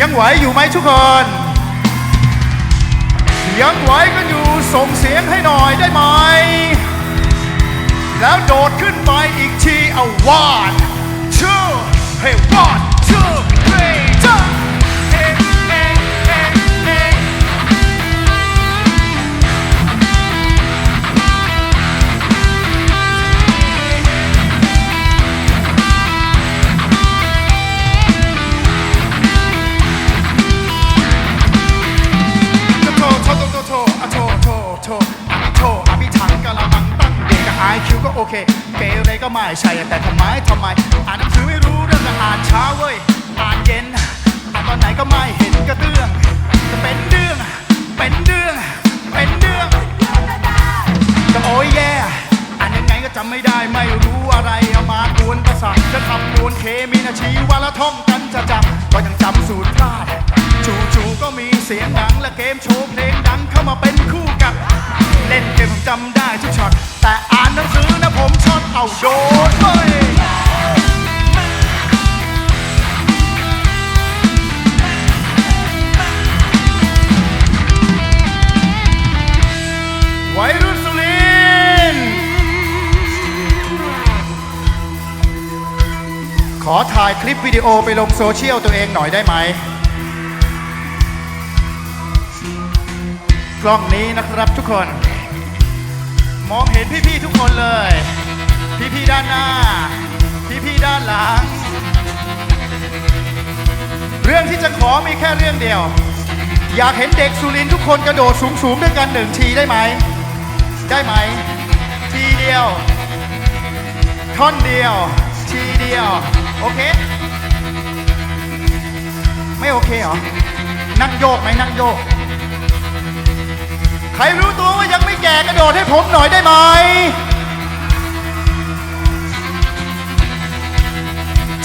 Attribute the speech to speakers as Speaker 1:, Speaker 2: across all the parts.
Speaker 1: ยังไหวอยู่ไหมทุกคนยังไหวกันอยู่ส่งเสียงให้หน่อยได้ไหม แล้วโดดขึ้นไปอีกทีเอาวาดชื่อให้วาด ก็โอเคเกเรก็ไม่ใช่แต่ทำไมทำไม อ่านหนังสือไม่รู้เรื่องอ่านเช้าเว้ยอ่านเย็นอ่านตอนไหนก็ไม่เห็นกระเตื้องจะเป็นเรื่องเป็นเรื่องเป็นเรื่องจะโอ้ยแย่อ่านยังไงก็จำไม่ได้ไม่รู้อะไรเอามากวนประสาทจะขับกวนเคมีนาชีวันละท่องกันจะจำก็ยังจำสูตรพลาดจู่ๆก็มีเสียงดังและเกมโชว์เพลงดังเข้ามาเป็นคู่กัดเล่นเกมผมจำได้ทุกช็อตแต่ หนังสือนะผมช็อตเอาโดนเว้ยวัยรุ่นสุรินขอถ่ายคลิปวิดีโอไปลงโซเชียลตัวเองหน่อยได้ไหม กล้องนี้นะครับทุกคน มองเห็นพี่ๆทุกคนเลย พี่ๆด้านหน้า พี่ๆด้านหลัง เรื่องที่จะขอมีแค่เรื่องเดียว อยากเห็นเด็กสุรินทร์ทุกคนกระโดดสูงๆด้วยกันหนึ่งทีได้ไหม ได้ไหม ทีเดียว ท่อนเดียว ทีเดียว โอเค ไม่โอเคเหรอ นั่งโยกไหมนั่งโยก ใครรู้ตัวว่ายังไม่แก่กระโดดให้ผมหน่อยได้ไหม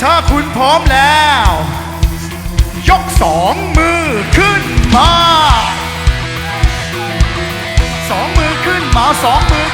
Speaker 1: ถ้าคุณพร้อมแล้ว ยกสองมือขึ้นมา สองมือขึ้นมาสองมือ